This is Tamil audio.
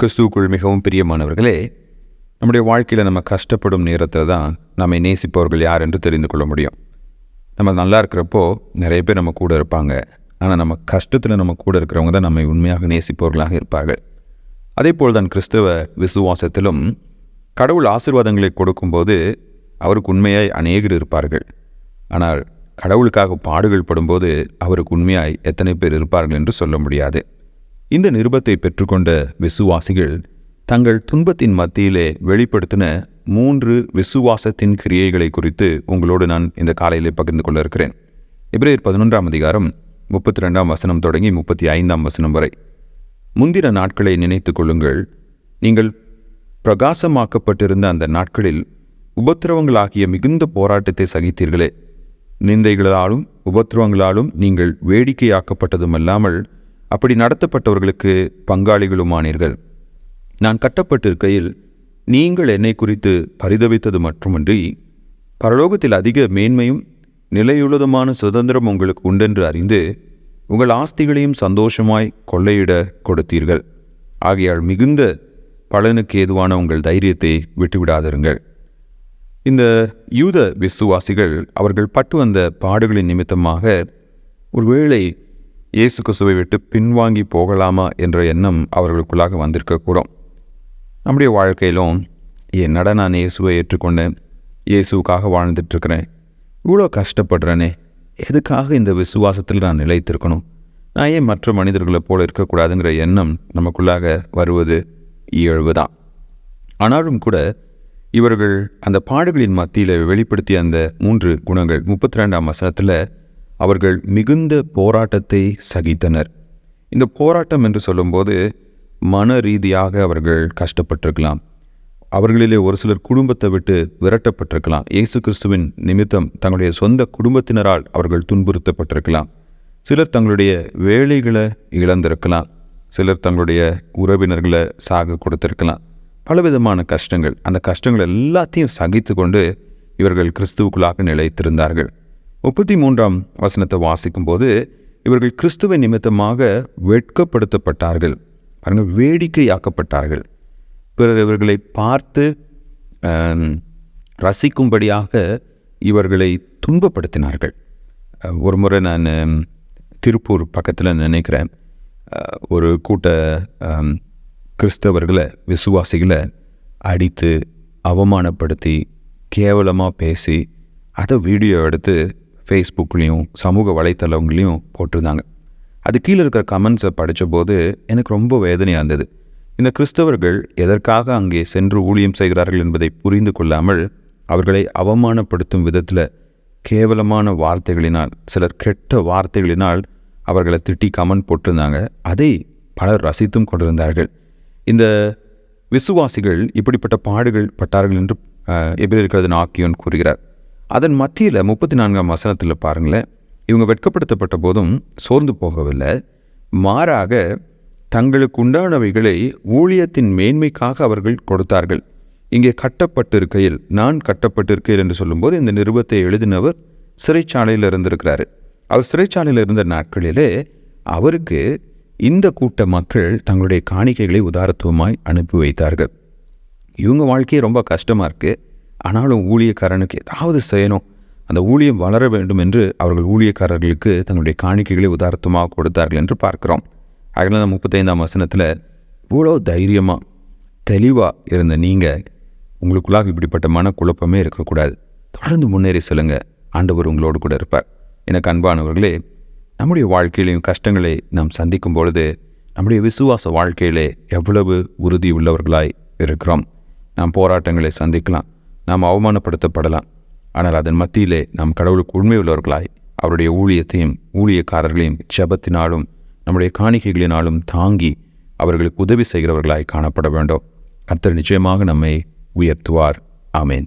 கிறிஸ்துவுக்குள் மிகவும் பிரியமானவர்களே நம்முடைய வாழ்க்கையில் நம்ம கஷ்டப்படும் நேரத்தில் தான் நம்மை நேசிப்பவர்கள் யார் என்று தெரிந்து கொள்ள முடியும். நம்ம நல்லா இருக்கிறப்போ நிறைய பேர் நம்ம கூட இருப்பாங்க. ஆனால் நம்ம கஷ்டத்தில் நம்ம கூட இருக்கிறவங்க தான் நம்மை உண்மையாக நேசிப்பவர்களாக இருப்பார்கள். அதே போல் தான் கிறிஸ்தவ விசுவாசத்திலும் கடவுள் ஆசீர்வாதங்களை கொடுக்கும்போது அவருக்கு உண்மையாய் அநேகர் இருப்பார்கள். ஆனால் கடவுளுக்காக பாடுகள் படும்போது அவருக்கு உண்மையாய் எத்தனை பேர் இருப்பார்கள் என்று சொல்ல முடியாது. இந்த நிருபத்தை பெற்றுக்கொண்ட விசுவாசிகள் தங்கள் துன்பத்தின் மத்தியிலே வெளிப்படுத்தின மூன்று விசுவாசத்தின் கிரியைகளை குறித்து உங்களோடு நான் இந்த காலையிலே பகிர்ந்து கொள்ள இருக்கிறேன். இப்ரேயர் பதினொன்றாம் அதிகாரம் முப்பத்தி ரெண்டாம் வசனம் தொடங்கி முப்பத்தி ஐந்தாம் வசனம் வரை. முந்தின நாட்களை நினைத்து கொள்ளுங்கள். நீங்கள் பிரகாசமாக்கப்பட்டிருந்த அந்த நாட்களில் உபத்திரவங்களாகிய மிகுந்த போராட்டத்தை சகித்தீர்களே. நிந்தைகளாலும் உபத்திரவங்களாலும் நீங்கள் வேடிக்கையாக்கப்பட்டதுமல்லாமல் அப்படி நடத்தப்பட்டவர்களுக்கு பங்காளிகளுமானீர்கள். நான் கட்டப்பட்டிருக்கையில் நீங்கள் என்னை குறித்து பரிதவித்தது மட்டுமன்றி பரலோகத்தில் அதிக மேன்மையும் நிலையுள்ளதுமான சுதந்திரம் உங்களுக்கு உண்டென்று அறிந்து உங்கள் ஆஸ்திகளையும் சந்தோஷமாய் கொள்ளையிட கொடுத்தீர்கள். ஆகையால் மிகுந்த பலனுக்கு ஏதுவான உங்கள் தைரியத்தை விட்டுவிடாதிருங்கள். இந்த யூத விசுவாசிகள் அவர்கள் பட்டு வந்த பாடுகளின் நிமித்தமாக ஒருவேளை இயேசு கிறிஸ்துவை விட்டு பின்வாங்கி போகலாமா என்ற எண்ணம் அவர்களுக்குள்ளாக வந்திருக்கக்கூடும். நம்முடைய வாழ்க்கையிலும் என்னடா நான் இயேசுவை ஏற்றுக்கொண்டேன் இயேசுவுக்காக வாழ்ந்துட்டுருக்கிறேன்? இவ்வளோ கஷ்டப்படுறேனே எதுக்காக இந்த விசுவாசத்தில் நான் நிலைத்திருக்கணும்? நான் ஏன் மற்ற மனிதர்களை போல இருக்கக்கூடாதுங்கிற எண்ணம் நமக்குள்ளாக வருவது இயல்பு தான் ஆனாலும் கூட இவர்கள் அந்த பாடுகளின் மத்தியில் வெளிப்படுத்திய அந்த மூன்று குணங்கள் முப்பத்தி ரெண்டாம் வசனத்தில் அவர்கள் மிகுந்த போராட்டத்தை சகித்தனர். இந்த போராட்டம் என்று சொல்லும்போது மன ரீதியாக அவர்கள் கஷ்டப்பட்டிருக்கலாம். அவர்களிலே ஒரு சிலர் குடும்பத்தை விட்டு விரட்டப்பட்டிருக்கலாம். இயேசு கிறிஸ்துவின் நிமித்தம் தங்களுடைய சொந்த குடும்பத்தினரால் அவர்கள் துன்புறுத்தப்பட்டிருக்கலாம். சிலர் தங்களுடைய வேலைகளை இழந்திருக்கலாம். சிலர் தங்களுடைய உறவினர்களை சாக கொடுத்திருக்கலாம். பலவிதமான கஷ்டங்கள். அந்த கஷ்டங்கள் எல்லாத்தையும் சகித்து கொண்டு இவர்கள் கிறிஸ்துவுக்குள்ளாக நிலைத்திருந்தார்கள். முப்பத்தி மூன்றாம் வசனத்தை வாசிக்கும்போது இவர்கள் கிறிஸ்துவ நிமித்தமாக வெட்கப்படுத்தப்பட்டார்கள். பாருங்கள் வேடிக்கையாக்கப்பட்டார்கள். பிறர் இவர்களை பார்த்து ரசிக்கும்படியாக இவர்களை துன்பப்படுத்தினார்கள். ஒரு முறை நான் திருப்பூர் பக்கத்தில் நினைக்கிறேன். ஒரு கூட்ட கிறிஸ்தவர்களை விசுவாசிகளை அடித்து அவமானப்படுத்தி கேவலமாக பேசி அதை வீடியோ எடுத்து ஃபேஸ்புக்லேயும் சமூக வலைத்தளங்களையும் போட்டிருந்தாங்க. அது கீழே இருக்கிற கமெண்ட்ஸை படித்தபோது எனக்கு ரொம்ப வேதனையாக இருந்தது. இந்த கிறிஸ்தவர்கள் எதற்காக அங்கே சென்று ஊழியம் செய்கிறார்கள் என்பதை புரிந்து கொள்ளாமல் அவர்களை அவமானப்படுத்தும் விதத்தில் கேவலமான வார்த்தைகளினால் சிலர் கெட்ட வார்த்தைகளினால் அவர்களை திட்டி கமெண்ட் போட்டிருந்தாங்க. அதை பலர் ரசித்தும் கொண்டிருந்தார்கள். இந்த விசுவாசிகள் இப்படிப்பட்ட பாடுகள் பட்டார்கள் என்று எப்படி இருக்கிறது நாக்கியோன் கூறுகிறார். அதன் மத்தியில் முப்பத்தி நான்காம் வசனத்தில் பாருங்களேன். இவங்க வெட்கப்படுத்தப்பட்ட போதும் சோர்ந்து போகவில்லை. மாறாக தங்களுக்கு உண்டானவைகளை ஊழியத்தின் மேன்மைக்காக அவர்கள் கொடுத்தார்கள். இங்கே கட்டப்பட்டிருக்கையில் நான் கட்டப்பட்டிருக்கையில் என்று சொல்லும்போது இந்த நிருபத்தை எழுதினவர் சிறைச்சாலையில் இருந்திருக்கிறாரு. அவர் சிறைச்சாலையில் இருந்த நாட்களிலே அவருக்கு இந்த கூட்ட மக்கள் தங்களுடைய காணிக்கைகளை உதாரத்துவமாய் அனுப்பி வைத்தார்கள். இவங்க வாழ்க்கையே ரொம்ப கஷ்டமாக இருக்குது ஆனாலும் ஊழியக்காரனுக்கு ஏதாவது செய்யணும். அந்த ஊழியம் வளர வேண்டும் என்று அவர்கள் ஊழியக்காரர்களுக்கு தங்களுடைய காணிக்கைகளை உதாரத்துவமாக கொடுத்தார்கள் என்று பார்க்கிறோம். அதனால் முப்பத்தைந்தாம் வசனத்தில் இவ்வளோ தைரியமாக தெளிவாக இருந்த நீங்கள் உங்களுக்குள்ளாக இப்படிப்பட்ட மனக்குழப்பமே இருக்கக்கூடாது. தொடர்ந்து முன்னேறி சொல்லுங்கள் ஆண்டவர் உங்களோடு கூட இருப்பார். எனக்கு அன்பானவர்களே நம்முடைய வாழ்க்கையிலையும் கஷ்டங்களை நாம் சந்திக்கும் பொழுது நம்முடைய விசுவாச வாழ்க்கையிலே எவ்வளவு உறுதி உள்ளவர்களாய் இருக்கிறோம். நாம் போராட்டங்களை சந்திக்கலாம். நாம் அவமானப்படுத்தப்படலாம். ஆனால் அதன் மத்தியிலே நாம் கடவுளுக்கு உண்மை உள்ளவர்களாய் அவருடைய ஊழியத்தையும் ஊழியக்காரர்களையும் ஜபத்தினாலும் நம்முடைய காணிக்கைகளினாலும் தாங்கி அவர்களுக்கு உதவி செய்கிறவர்களாய் காணப்பட வேண்டும். கர்த்தர் நிச்சயமாக நம்மை உயர்த்துவார். ஆமேன்.